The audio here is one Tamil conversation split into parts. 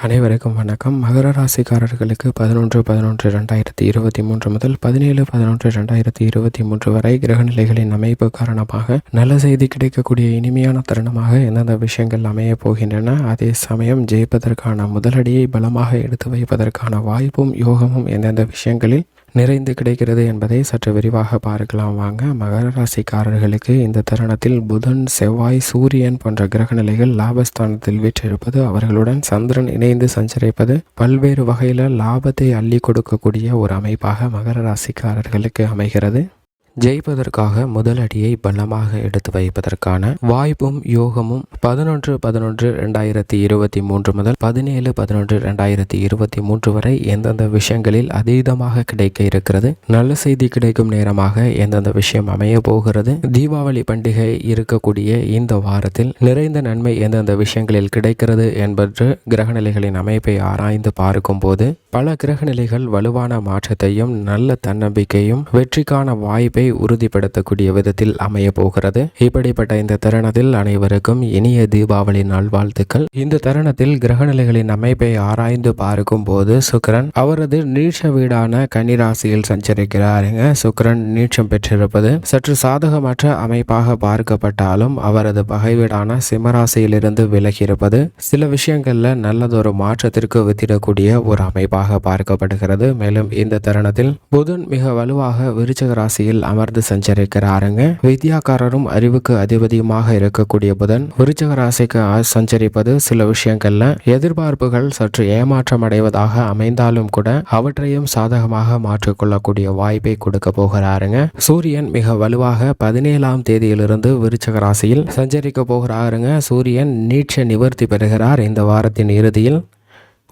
அனைவருக்கும் வணக்கம். மகர ராசிக்காரர்களுக்கு பதினொன்று பதினொன்று ரெண்டாயிரத்தி இருபத்தி மூன்று முதல் பதினேழு பதினொன்று ரெண்டாயிரத்தி இருபத்தி மூன்று வரை கிரகநிலைகளின் அமைப்பு காரணமாக நல்ல செய்தி கிடைக்கக்கூடிய இனிமையான தருணமாக எந்தெந்த விஷயங்கள் அமையப் போகின்றன அதே சமயம் ஜெயிப்பதற்கான முதலடியை பலமாக எடுத்து வைப்பதற்கான வாய்ப்பும் யோகமும் எந்தெந்த விஷயங்களில் நிறைந்து கிடைக்கிறது என்பதை சற்று விரிவாக பார்க்கலாம். வாங்க மகர ராசிக்காரர்களுக்கு இந்த தருணத்தில் புதன் செவ்வாய் சூரியன் போன்ற கிரகநிலைகள் லாபஸ்தானத்தில் வீற்றிருப்பது அவர்களுடன் சந்திரன் இணைந்து சஞ்சரிப்பது பல்வேறு வகையில் லாபத்தை அள்ளி கொடுக்கக்கூடிய ஒரு அமைப்பாக மகர ராசிக்காரர்களுக்கு அமைகிறது. ஜெயிப்பதற்காக முதலடியை பலமாக எடுத்து வைப்பதற்கான வாய்ப்பும் யோகமும் பதினொன்று பதினொன்று ரெண்டாயிரத்தி இருபத்தி மூன்று முதல் பதினேழு பதினொன்று ரெண்டாயிரத்தி இருபத்தி மூன்று வரை எந்தெந்த விஷயங்களில் அதீதமாக கிடைக்க இருக்கிறது? நல்ல செய்தி கிடைக்கும் நேரமாக எந்தெந்த விஷயம் அமைய போகிறது? தீபாவளி பண்டிகை இருக்கக்கூடிய இந்த வாரத்தில் நிறைந்த நன்மை எந்தெந்த விஷயங்களில் கிடைக்கிறது என்பது கிரகநிலைகளின் அமைப்பை ஆராய்ந்து பார்க்கும் போது பல கிரகநிலைகள் வலுவான மாற்றத்தையும் நல்ல தன்னம்பிக்கையும் வெற்றிக்கான வாய்ப்பை உறுதிப்படுத்தக்கூடிய விதத்தில் அமைய போகிறது. இப்படிப்பட்ட இந்த தருணத்தில் அனைவருக்கும் இனிய தீபாவளி நாள் வாழ்த்துக்கள். இந்த தருணத்தில் கிரகநிலைகளின் அமைப்பை ஆராய்ந்து பார்க்கும் போது சுக்கரன் அவரது நீட்ச வீடான கன்னிராசியில் சஞ்சரிக்கிறாருங்க. சுக்கரன் நீட்சம் பெற்றிருப்பது சற்று சாதகமற்ற அமைப்பாக பார்க்கப்பட்டாலும் அவரது பகைவீடான சிம்மராசியிலிருந்து விலகியிருப்பது சில விஷயங்களில் நல்லதொரு மாற்றத்திற்கு வித்திடக்கூடிய ஒரு அமைப்பாக பார்க்கப்படுகிறது. மேலும் இந்த தருணத்தில் புதன் மிக வலுவாக விருச்சக ராசியில் அமர்ந்து சஞ்சரிக்கிறாருங்க. வித்யாக்காரரும் அறிவுக்கு அதிபதியுமாக இருக்கக்கூடிய புதன் விருச்சக ராசிக்கு சஞ்சரிப்பது சில விஷயங்கள்ல எதிர்பார்ப்புகள் சற்று ஏமாற்றம் அடைவதாக அமைந்தாலும் கூட அவற்றையும் சாதகமாக மாற்றிக்கொள்ளக்கூடிய வாய்ப்பை கொடுக்க போகிறாருங்க. சூரியன் மிக வலுவாக பதினேழாம் தேதியிலிருந்து விருச்சக ராசியில் சஞ்சரிக்க போகிறாருங்க. சூரியன் நீட்ச நிவர்த்தி பெறுகிறார் இந்த வாரத்தின் இறுதியில்.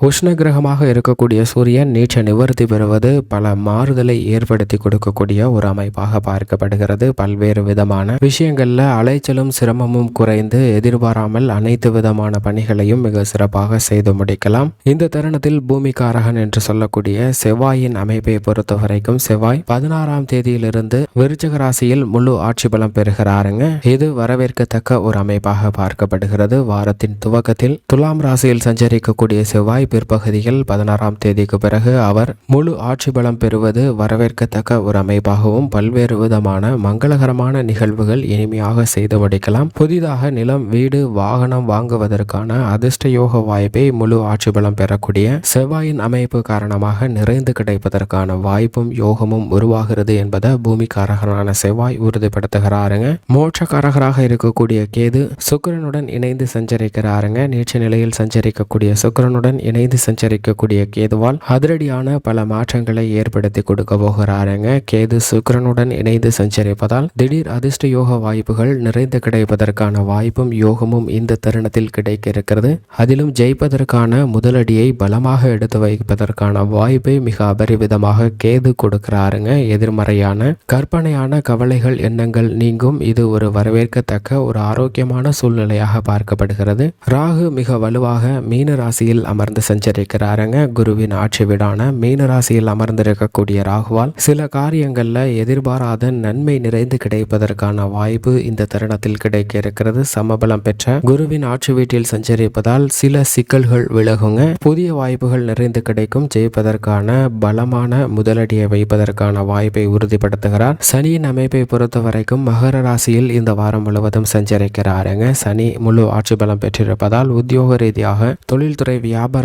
உஷ்ண கிரகமாக இருக்கக்கூடிய சூரியன் நீச்ச நிவர்த்தி பெறுவது பல மாறுதலை ஏற்படுத்தி கொடுக்கக்கூடிய ஒரு அமைப்பாக பார்க்கப்படுகிறது. பல்வேறு விதமான விஷயங்கள்ல அலைச்சலும் சிரமமும் குறைந்து எதிர்பாராமல் அனைத்து விதமான பணிகளையும் மிக சிறப்பாக செய்து முடிக்கலாம். இந்த தருணத்தில் பூமிகாரகன் என்று சொல்லக்கூடிய செவ்வாயின் அமைப்பை பொறுத்த வரைக்கும் செவ்வாய் பதினாறாம் தேதியிலிருந்து விருச்சக ராசியில் முழு ஆட்சி பலம் பெறுகிறாருங்க. இது வரவேற்கத்தக்க ஒரு அமைப்பாக பார்க்கப்படுகிறது. வாரத்தின் துவக்கத்தில் துலாம் ராசியில் சஞ்சரிக்கக்கூடிய செவ்வாய் பிற்பகுதியில் பதினாறாம் தேதிக்கு பிறகு அவர் முழு ஆட்சி பலம் பெறுவது வரவேற்கத்தக்க ஒரு அமைப்பாகவும் பல்வேறு விதமான மங்களகரமான நிகழ்வுகள் இனிமையாக செய்து முடிக்கலாம். புதிதாக நிலம் வீடு வாகனம் வாங்குவதற்கான அதிர்ஷ்ட யோக வாய்ப்பை முழு ஆட்சி பலம் பெறக்கூடிய செவ்வாயின் அமைப்பு காரணமாக நிறைந்து கிடைப்பதற்கான வாய்ப்பும் யோகமும் உருவாகிறது என்பதை பூமிக்காரகரான செவ்வாய் உறுதிப்படுத்துகிறாருங்க. மோட்சக்காரகராக இருக்கக்கூடிய கேது சுக்கரனுடன் இணைந்து சஞ்சரிக்கிறாருங்க. நீச்ச நிலையில் சஞ்சரிக்கக்கூடிய சுக்கரனுடன் இணை இணைந்து சஞ்சரிக்கக்கூடிய கேதுவால் அதிரடியான பல மாற்றங்களை ஏற்படுத்தி கொடுக்க போகிறாருங்க. கேது சுக்கரனுடன் இணைந்து சஞ்சரிப்பதால் திடீர் அதிர்ஷ்ட யோக வாய்ப்புகள் நிறைந்து கிடைப்பதற்கான வாய்ப்பும் யோகமும் இந்த தருணத்தில் கிடைக்க இருக்கிறது அதிலும் ஜெயிப்பதற்கான முதலடியை பலமாக எடுத்து வைப்பதற்கான வாய்ப்பை மிக அபரிவிதமாக கேது கொடுக்கிறாருங்க. எதிர்மறையான கற்பனையான கவலைகள் எண்ணங்கள் நீங்கும். இது ஒரு வரவேற்கத்தக்க ஒரு ஆரோக்கியமான சூழ்நிலையாக பார்க்கப்படுகிறது. ராகு மிக வலுவாக மீன ராசியில் அமர்ந்து சஞ்சரிக்கிறாருங்க குருவின் ஆட்சி வீடான மீனராசியில் அமர்ந்திருக்கக்கூடிய ராகுவால் சில காரியங்களில் எதிர்பாராத நன்மை நிறைந்து கிடைப்பதற்கான வாய்ப்பு இந்த தருணத்தில் கிடைக்க இருக்கிறது சமபலம் பெற்ற குருவின் ஆட்சி வீட்டில் சஞ்சரிப்பதால் சில சிக்கல்கள் விலகுங்க. புதிய வாய்ப்புகள் நிறைந்து கிடைக்கும். ஜெயிப்பதற்கான பலமான முதலடியை வைப்பதற்கான வாய்ப்பை உறுதிப்படுத்துகிறார். சனியின் அமைப்பை பொறுத்த வரைக்கும் மகர ராசியில் இந்த வாரம் முழுவதும் சஞ்சரிக்கிறாருங்க சனி முழு ஆட்சி பலம் பெற்றிருப்பதால் உத்தியோக ரீதியாக தொழில்துறை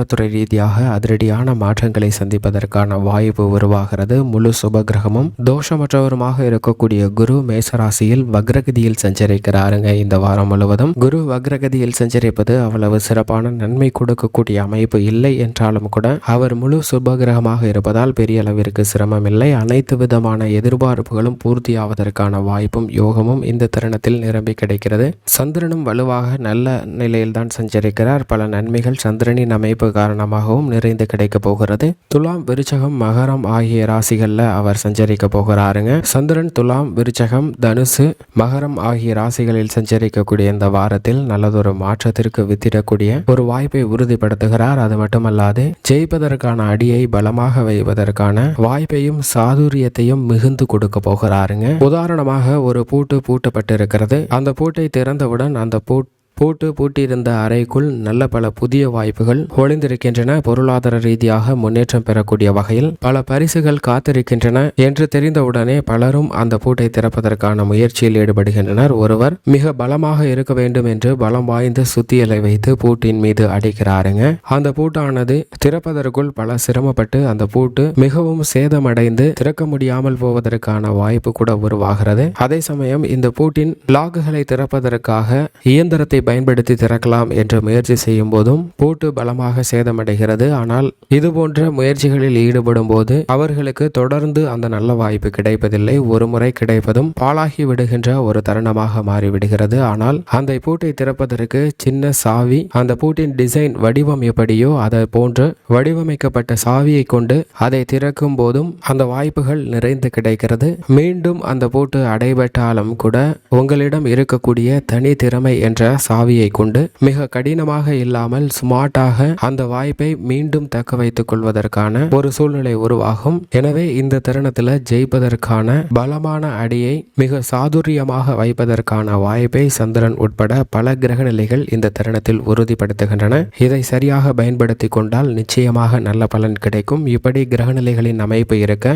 துறை ரீதியாக அதிரடியான மாற்றங்களை சந்திப்பதற்கான வாய்ப்பு உருவாகிறது. முழு சுபகிரகமும் தோஷமற்றவருமாக இருக்கக்கூடிய குரு மேசராசியில் வக்ரகதியில் சஞ்சரிக்கிறாருங்க. இந்த வாரம் முழுவதும் குரு வக்ரகதியில் சஞ்சரிப்பது அவ்வளவு சிறப்பான நன்மை கொடுக்கக்கூடிய அமைப்பு இல்லை என்றாலும் கூட அவர் முழு சுபகிரகமாக இருப்பதால் பெரிய அளவிற்கு சிரமம் இல்லை. அனைத்து விதமான எதிர்பார்ப்புகளும் பூர்த்தியாவதற்கான வாய்ப்பும் யோகமும் இந்த தருணத்தில் நிரம்பி கிடைக்கிறது. சந்திரனும் வலுவாக நல்ல நிலையில்தான் சஞ்சரிக்கிறார். பல நன்மைகள் சந்திரனின் அமைப்பு காரணமாகவும் நிறைந்து கிடைக்க போகிறது. துலாம் விருச்சகம் மகரம் ஆகிய ராசிகளில் அவர் சஞ்சரிக்க போகிறாருங்க. சந்திரன் துலாம் விருச்சகம் தனுசு மகரம் ஆகிய ராசிகளில் சஞ்சரிக்கக்கூடிய இந்த வாரத்தில் நல்லதொரு மாற்றத்திற்கு வித்திடக்கூடிய ஒரு வாய்ப்பை உறுதிப்படுத்துகிறார். அது மட்டுமல்லாது ஜெயிப்பதற்கான அடியை பலமாக வைப்பதற்கான வாய்ப்பையும் சாதுரியத்தையும் மிகுந்து கொடுக்க போகிறாருங்க. உதாரணமாக ஒரு பூட்டு பூட்டப்பட்டிருக்கிறது. அந்த பூட்டை திறந்தவுடன் அந்த பூட் பூட்டு பூட்டியிருந்த அறைக்குள் நல்ல பல புதிய வாய்ப்புகள் ஒளிந்திருக்கின்றன. பொருளாதார ரீதியாக முன்னேற்றம் பெறக்கூடிய வகையில் பல பரிசுகள் காத்திருக்கின்றன என்று தெரிந்தவுடனே பலரும் அந்த பூட்டை திறப்பதற்கான முயற்சியில் ஈடுபடுகின்றனர். ஒருவர் மிக பலமாக இருக்க வேண்டும் என்று பலம் வாய்ந்த சுத்தியலை வைத்து பூட்டின் மீது அடிக்கிறாருங்க. அந்த பூட்டானது திறப்பதற்குள் பல சிரமப்பட்டு அந்த பூட்டு மிகவும் சேதமடைந்து திறக்க முடியாமல் போவதற்கான வாய்ப்பு கூட உருவாகிறது. அதே சமயம் இந்த பூட்டின் லாக்குகளை திறப்பதற்காக இயந்திரத்தை பயன்படுத்தி திறக்கலாம் என்று முயற்சி செய்யும் போதும் பூட்டு பலமாக சேதமடைகிறது. ஆனால் இது போன்ற முயற்சிகளில் ஈடுபடும் போது அவர்களுக்கு தொடர்ந்து அந்த நல்ல வாய்ப்பு கிடைப்பதில்லை. ஒரு முறை கிடைப்பதும் பாழாகி விடுகின்ற ஒரு தருணமாக மாறிவிடுகிறது. ஆனால் அந்த பூட்டை திறப்பதற்கு சின்ன சாவி அந்த பூட்டின் டிசைன் வடிவம் எப்படியோ அதை போன்று வடிவமைக்கப்பட்ட சாவியை கொண்டு அதை திறக்கும் போதும் அந்த வாய்ப்புகள் நிறைந்து கிடைக்கிறது. மீண்டும் அந்த பூட்டு அடைபட்டாலும் கூட உங்களிடம் இருக்கக்கூடிய தனி திறமை என்ற சாவியை கொண்டு மிக கடினமாக இல்லாமல் ஸ்மார்ட்டாக அந்த வாய்ப்பை மீண்டும் தக்க வைத்துக் கொள்வதற்கான ஒரு சூழ்நிலை உருவாகும். எனவே இந்த தருணத்தில் ஜெயிப்பதற்கான பலமான அடியை மிக சாதுரியமாக வைப்பதற்கான வாய்ப்பை சந்திரன் உட்பட பல கிரக நிலைகள் இந்த தருணத்தில் உறுதிப்படுத்துகின்றன. இதை சரியாக பயன்படுத்தி கொண்டால் நிச்சயமாக நல்ல பலன் கிடைக்கும். இப்படி கிரகநிலைகளின் அமைப்பு இருக்க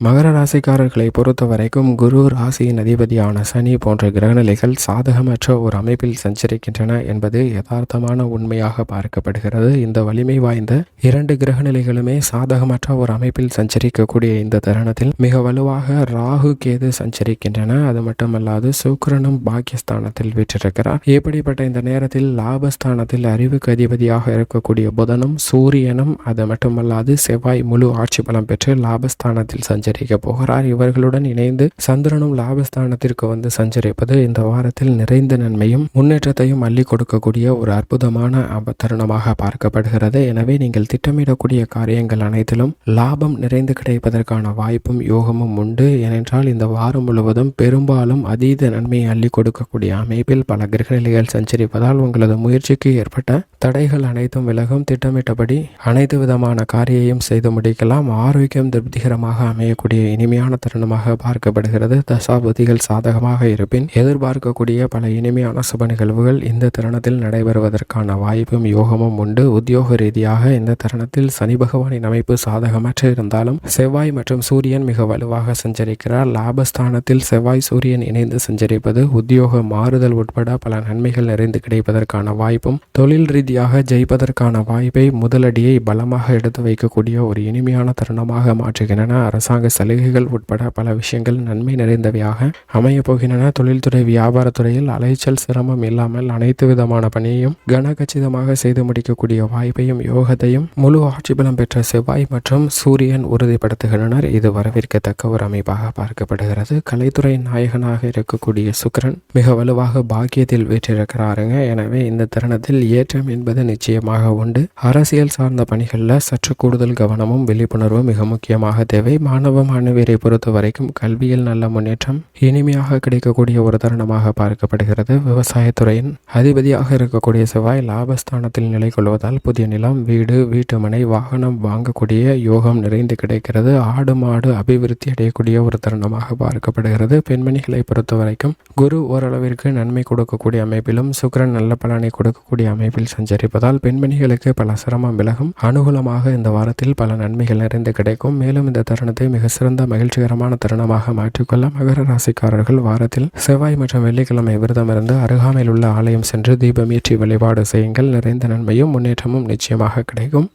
மகர ராசிக்காரர்களை பொறுத்த வரைக்கும் குரு ராசியின் அதிபதியான சனி போன்ற கிரகநிலைகள் சாதகமற்ற ஒரு அமைப்பில் சஞ்சரிக்கின்றன என்பது யதார்த்தமான உண்மையாக பார்க்கப்படுகிறது. இந்த வலிமை வாய்ந்த இரண்டு கிரகநிலைகளுமே சாதகமற்ற ஒரு அமைப்பில் சஞ்சரிக்கக்கூடிய இந்த தருணத்தில் மிக வலுவாக ராகு கேது சஞ்சரிக்கின்றன. அது மட்டுமல்லாது சுக்கரனும் பாக்கியஸ்தானத்தில் வீற்றிருக்கிறார். இப்படிப்பட்ட இந்த நேரத்தில் லாபஸ்தானத்தில் அறிவுக்கு அதிபதியாக இருக்கக்கூடிய புதனும் சூரியனும் அது மட்டுமல்லாது செவ்வாய் முழு ஆட்சி பலம் பெற்று லாபஸ்தானத்தில் சஞ்சரி சஞ்சரிக்க போகிறார். இவர்களுடன் இணைந்து சந்திரனும் லாபஸ்தானத்திற்கு வந்து சஞ்சரிப்பது இந்த வாரத்தில் நிறைந்த நன்மையும் முன்னேற்றத்தையும் அள்ளி கொடுக்கக்கூடிய ஒரு அற்புதமான தருணமாக பார்க்கப்படுகிறது. எனவே நீங்கள் திட்டமிடக்கூடிய காரியங்கள் அனைத்திலும் லாபம் நிறைந்து கிடைப்பதற்கான வாய்ப்பும் யோகமும் உண்டு. ஏனென்றால் இந்த வாரம் முழுவதும் பெரும்பாலும் அதீத நன்மையை அள்ளி கொடுக்கக்கூடிய அமைப்பில் பல கிரகநிலைகள் சஞ்சரிப்பதால் உங்களது முயற்சிக்கு ஏற்பட்ட தடைகள் அனைத்தும் விலகும். திட்டமிட்டபடி அனைத்து விதமான காரியையும் செய்து முடிக்கலாம். ஆரோக்கியம் திருப்திகரமாக அமையக்கூடிய இனிமையான தருணமாக பார்க்கப்படுகிறது. தசாபதிகள் சாதகமாக இருப்பின் எதிர்பார்க்கக்கூடிய பல இனிமையான சுப நிகழ்வுகள் இந்த தருணத்தில் நடைபெறுவதற்கான வாய்ப்பும் யோகமும் உண்டு. உத்தியோக ரீதியாக இந்த தருணத்தில் சனி பகவானின் அமைப்பு சாதகமற்று இருந்தாலும் செவ்வாய் மற்றும் சூரியன் மிக வலுவாக சஞ்சரிக்கிறார். லாபஸ்தானத்தில் செவ்வாய் சூரியன் இணைந்து சஞ்சரிப்பது உத்தியோக மாறுதல் உட்பட பல நன்மைகள் நிறைந்து கிடைப்பதற்கான வாய்ப்பும் தொழில் ரீதியாக ஜெயிப்பதற்கான வாய்ப்பை முதலடியை பலமாக எடுத்து வைக்கக்கூடிய ஒரு இனிமையான தருணமாக மாற்றுகின்றன. அரசாங்க சலுகைகள் உட்பட பல விஷயங்கள் நன்மை நிறைந்தவையாக அமையப் போகின்றன. தொழில்துறை வியாபாரத்துறையில் அலைச்சல் சிரமம் இல்லாமல் அனைத்து விதமான பணியையும் கனகச்சிதமாக செய்து முடிக்கக்கூடிய வாய்ப்பையும் யோகத்தையும் முழு ஆட்சி பலம் பெற்ற செவ்வாய் மற்றும் சூரியன் உறுதிப்படுத்துகின்றனர். இது வரவேற்கத்தக்க ஒரு அமைப்பாக பார்க்கப்படுகிறது. கலைத்துறை நாயகனாக இருக்கக்கூடிய சுக்கிரன் மிக வலுவாக பாக்கியத்தில் வீற்றிருக்கிறாருங்க. எனவே இந்த தருணத்தில் ஏற்றம் என்பது நிச்சயமாக உண்டு. அரசியல் சார்ந்த பணிகளில் சற்று கூடுதல் கவனமும் விழிப்புணர்வும் மிக முக்கியமாக தேவை. மாணவ மாணவியரை பொறுத்த வரைக்கும் கல்வியில் நல்ல முன்னேற்றம் இனிமையாக கிடைக்கக்கூடிய ஒரு தருணமாக பார்க்கப்படுகிறது. விவசாயத்துறையின் அதிபதியாக இருக்கக்கூடிய செவ்வாய் லாபஸ்தானத்தில் நிலை கொள்வதால் புதிய நிலம் வீடு வீட்டுமனை வாகனம் வாங்கக்கூடிய யோகம் நிறைந்து கிடைக்கிறது. ஆடு மாடு அபிவிருத்தி அடையக்கூடிய ஒரு தருணமாக பார்க்கப்படுகிறது. பெண்மணிகளை பொறுத்த வரைக்கும் குரு ஓரளவிற்கு நன்மை கொடுக்கக்கூடிய அமைப்பிலும் சுக்கிரன் நல்ல பலனை கொடுக்கக்கூடிய அமைப்பில் சஞ்சரிப்பதால் பெண்மணிகளுக்கு பல சிரமம் விலகும். அனுகூலமாக இந்த வாரத்தில் பல நன்மைகள் நிறைந்து கிடைக்கும். மேலும் இந்த தருணத்தை மிக சிறந்த மகிழ்ச்சிகரமான தருணமாக மாற்றிக்கொள்ள மகர ராசிக்காரர்கள் வாரத்தில் செவ்வாய் மற்றும் வெள்ளிக்கிழமை விரதமிருந்து அருகாமையில் உள்ள ஆலயம் சென்று தீபமேற்றி வழிபாடு செய்யுங்கள். நிறைந்த நன்மையும் முன்னேற்றமும் நிச்சயமாக கிடைக்கும்.